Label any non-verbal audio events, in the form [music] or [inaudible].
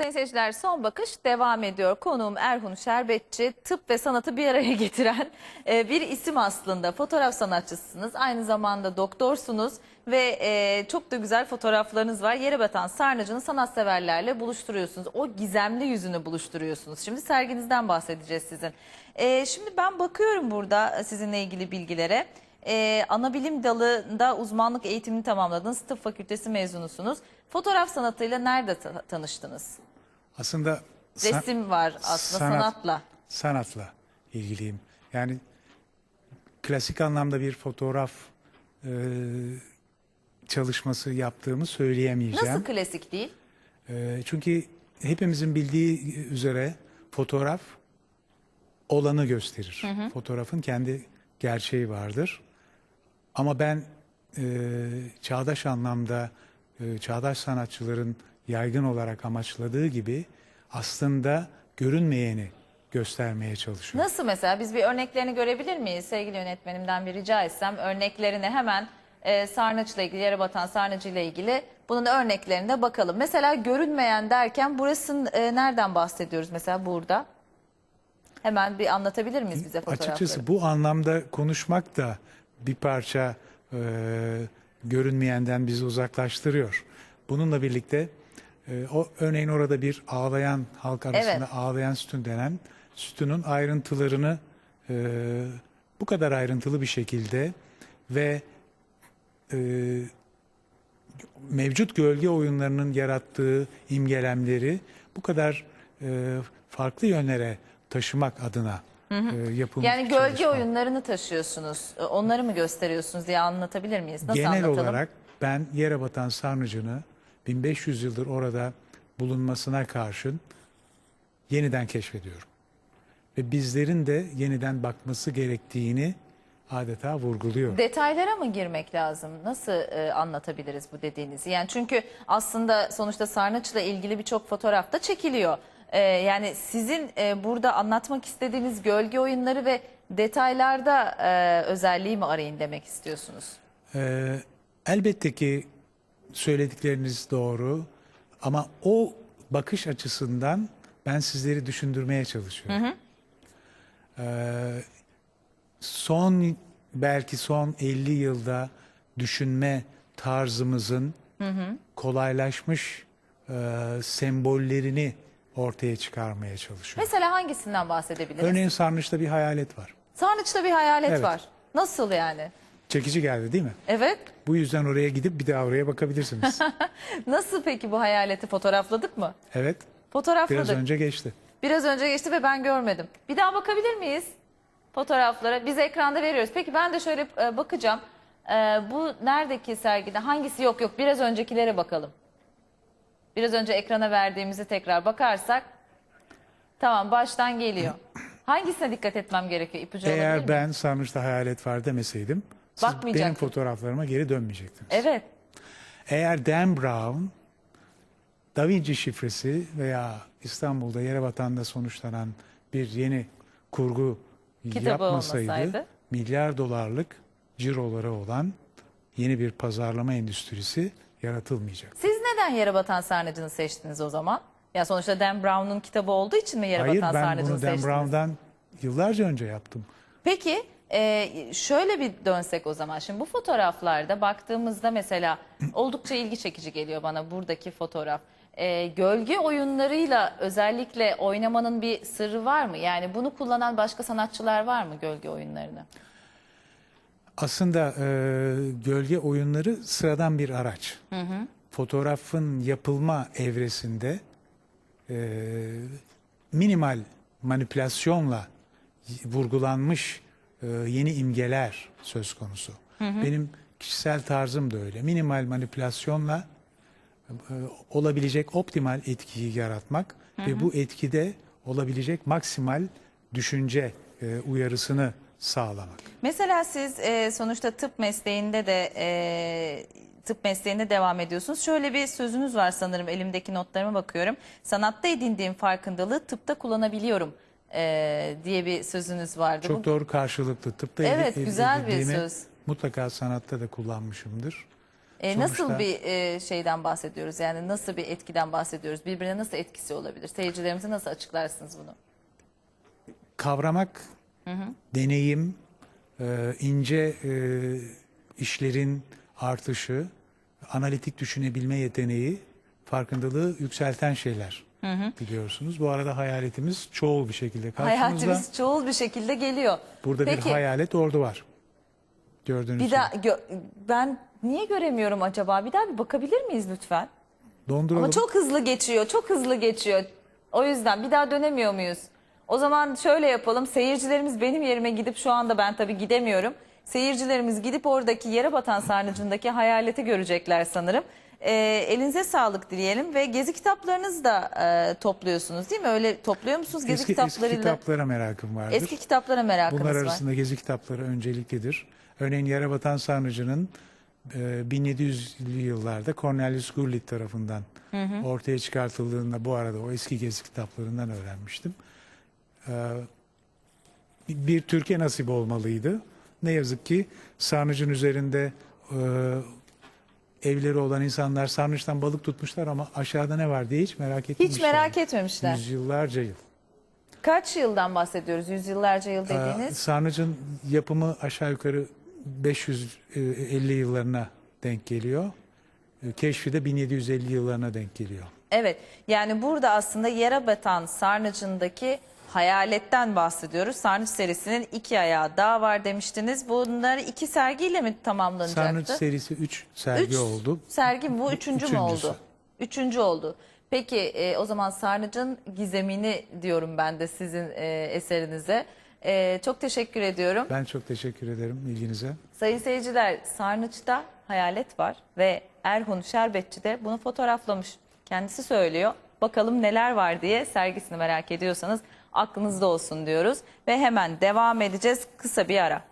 Sayın seyirciler son bakış devam ediyor. Konuğum Erhun Şerbetçi tıp ve sanatı bir araya [laughs] getiren e, bir isim aslında. Fotoğraf sanatçısınız aynı zamanda doktorsunuz ve e, çok da güzel fotoğraflarınız var. Yere batan sarnıcını sanatseverlerle buluşturuyorsunuz. O gizemli yüzünü buluşturuyorsunuz. Şimdi serginizden bahsedeceğiz sizin. E, şimdi ben bakıyorum burada sizinle ilgili bilgilere. Ee, ana bilim dalında uzmanlık eğitimini tamamladınız. Tıp fakültesi mezunusunuz. Fotoğraf sanatıyla nerede ta- tanıştınız? Aslında san- Resim var aslında sanat- sanatla. sanatla ilgiliyim. Yani klasik anlamda bir fotoğraf e, çalışması yaptığımı söyleyemeyeceğim. Nasıl klasik değil? E, çünkü hepimizin bildiği üzere fotoğraf olanı gösterir. Fotoğrafın kendi gerçeği vardır. Ama ben e, çağdaş anlamda e, çağdaş sanatçıların yaygın olarak amaçladığı gibi aslında görünmeyeni göstermeye çalışıyorum. Nasıl mesela biz bir örneklerini görebilir miyiz? Sevgili yönetmenimden bir rica etsem örneklerini hemen e, sarnıçla ilgili, yere batan sarnıcıyla ilgili bunun örneklerine bakalım. Mesela görünmeyen derken burasının e, nereden bahsediyoruz mesela burada? Hemen bir anlatabilir miyiz bize fotoğrafları? Açıkçası bu anlamda konuşmak da bir parça e, görünmeyenden bizi uzaklaştırıyor. Bununla birlikte e, o örneğin orada bir ağlayan halk arasında Evet. ağlayan sütun denen sütunun ayrıntılarını e, bu kadar ayrıntılı bir şekilde ve e, mevcut gölge oyunlarının yarattığı imgelemleri bu kadar e, farklı yönlere taşımak adına e, yapılmış Yani gölge çalışma. oyunlarını taşıyorsunuz. E, Onları mı gösteriyorsunuz diye anlatabilir miyiz? Nasıl Genel anlatalım? olarak ben yere batan sarnıcını 1500 yıldır orada bulunmasına karşın yeniden keşfediyorum. Ve bizlerin de yeniden bakması gerektiğini adeta vurguluyor. Detaylara mı girmek lazım? Nasıl e, anlatabiliriz bu dediğinizi? Yani çünkü aslında sonuçta sarnıçla ilgili birçok fotoğraf da çekiliyor. E, yani sizin e, burada anlatmak istediğiniz gölge oyunları ve detaylarda e, özelliği mi arayın demek istiyorsunuz? Ee, elbette ki söyledikleriniz doğru ama o bakış açısından ben sizleri düşündürmeye çalışıyorum. Ee, son belki son 50 yılda düşünme tarzımızın kolaylaşmış e, sembollerini ortaya çıkarmaya çalışıyorum. Mesela hangisinden bahsedebiliriz? Örneğin sarnıçta bir hayalet var. Sarnıçta bir hayalet Evet. var. Nasıl yani? Çekici geldi değil mi? Evet. Bu yüzden oraya gidip bir daha oraya bakabilirsiniz. [laughs] Nasıl peki bu hayaleti fotoğrafladık mı? evet. Fotoğrafladık. Biraz önce geçti. Biraz önce geçti ve ben görmedim. Bir daha bakabilir miyiz fotoğraflara? Biz ekranda veriyoruz. Peki ben de şöyle e, bakacağım. E, bu neredeki sergide? Hangisi? Yok yok biraz öncekilere bakalım. Biraz önce ekrana verdiğimizi tekrar bakarsak. Tamam baştan geliyor. [clears throat] Hangisine dikkat etmem gerekiyor? İpucu Eğer ben sarnıçta hayalet var demeseydim siz benim fotoğraflarıma geri dönmeyecektiniz. Evet. Eğer Dan Brown Da Vinci şifresi veya İstanbul'da yere batanda sonuçlanan bir yeni kurgu Kitabı yapmasaydı olmasaydı. milyar dolarlık ciroları olan yeni bir pazarlama endüstrisi yaratılmayacak. Siz neden Yere Batan Sarnıcı'nı seçtiniz o zaman? Ya sonuçta Dan Brown'un kitabı olduğu için mi Yere Hayır Batan ben Sarnıcı'nı bunu Dan seçtiniz? Brown'dan yıllarca önce yaptım. Peki e, şöyle bir dönsek o zaman. Şimdi bu fotoğraflarda baktığımızda mesela oldukça ilgi çekici geliyor bana buradaki fotoğraf. E, gölge oyunlarıyla özellikle oynamanın bir sırrı var mı? Yani bunu kullanan başka sanatçılar var mı gölge oyunlarını? Aslında e, gölge oyunları sıradan bir araç. Fotoğrafın yapılma evresinde e, minimal manipülasyonla vurgulanmış e, yeni imgeler söz konusu. Benim kişisel tarzım da öyle. Minimal manipülasyonla e, olabilecek optimal etkiyi yaratmak ve bu etkide olabilecek maksimal düşünce e, uyarısını sağlamak. Mesela siz e, sonuçta tıp mesleğinde de e, tıp mesleğinde devam ediyorsunuz. Şöyle bir sözünüz var sanırım elimdeki notlarıma bakıyorum. Sanatta edindiğim farkındalığı tıpta kullanabiliyorum e, diye bir sözünüz vardı. Çok Bu- doğru karşılıklı. Tıpta Evet, ed- güzel bir söz. Mutlaka sanatta da kullanmışımdır. E, nasıl Sonuçta- bir e, şeyden bahsediyoruz? Yani nasıl bir etkiden bahsediyoruz? Birbirine nasıl etkisi olabilir? Seyircilerimize nasıl açıklarsınız bunu? Kavramak, deneyim, e, ince e, işlerin artışı, analitik düşünebilme yeteneği, farkındalığı yükselten şeyler biliyorsunuz. Bu arada hayaletimiz çoğul bir şekilde karşımızda. Hayatımız çoğul bir şekilde geliyor. Burada Peki, bir hayalet ordu var. Gördüğünüz bir daha gö- ben niye göremiyorum acaba? Bir daha bir bakabilir miyiz lütfen? Donduralım. Ama çok hızlı geçiyor, çok hızlı geçiyor. O yüzden bir daha dönemiyor muyuz? O zaman şöyle yapalım. Seyircilerimiz benim yerime gidip şu anda ben tabii gidemiyorum. Seyircilerimiz gidip oradaki yere batan sarnıcındaki hayaleti görecekler sanırım. Ee, elinize sağlık dileyelim ve gezi kitaplarınızı da e, topluyorsunuz değil mi? Öyle topluyor musunuz gezi eski, eski kitaplarıyla? kitaplara merakım vardır. Eski kitaplara merakınız Bunlar var. arasında gezi kitapları önceliklidir. Örneğin Yerebatan Sarnıcı'nın e, 1700'lü yıllarda Cornelius Gurlitt tarafından ortaya çıkartıldığında bu arada o eski gezi kitaplarından öğrenmiştim. E, bir Türkiye nasip olmalıydı. Ne yazık ki Sarnıcı'nın üzerinde e, evleri olan insanlar Sarnıç'tan balık tutmuşlar ama aşağıda ne var diye hiç merak etmemişler. Hiç merak etmemişler. Yüzyıllarca yıl. Kaç yıldan bahsediyoruz? Yüzyıllarca yıl Ee, dediğiniz. Sarnıcın yapımı aşağı yukarı 550 yıllarına denk geliyor. Ee, Keşfi de 1750 yıllarına denk geliyor. Evet yani burada aslında yere batan sarnıcındaki hayaletten bahsediyoruz. Sarnıç serisinin iki ayağı daha var demiştiniz. Bunları iki sergiyle mi tamamlanacaktı? Sarnıç serisi 3 sergi Üç oldu. Sergi bu üçüncü mü Üçüncüsü. oldu? Üçüncü oldu. Peki e, o zaman Sarnıcın gizemini diyorum ben de sizin e, eserinize. E, çok teşekkür ediyorum. Ben çok teşekkür ederim ilginize. Sayın seyirciler Sarnıç'ta hayalet var ve Erhun Şerbetçi de bunu fotoğraflamış. Kendisi söylüyor. Bakalım neler var diye sergisini merak ediyorsanız aklınızda olsun diyoruz. Ve hemen devam edeceğiz kısa bir ara.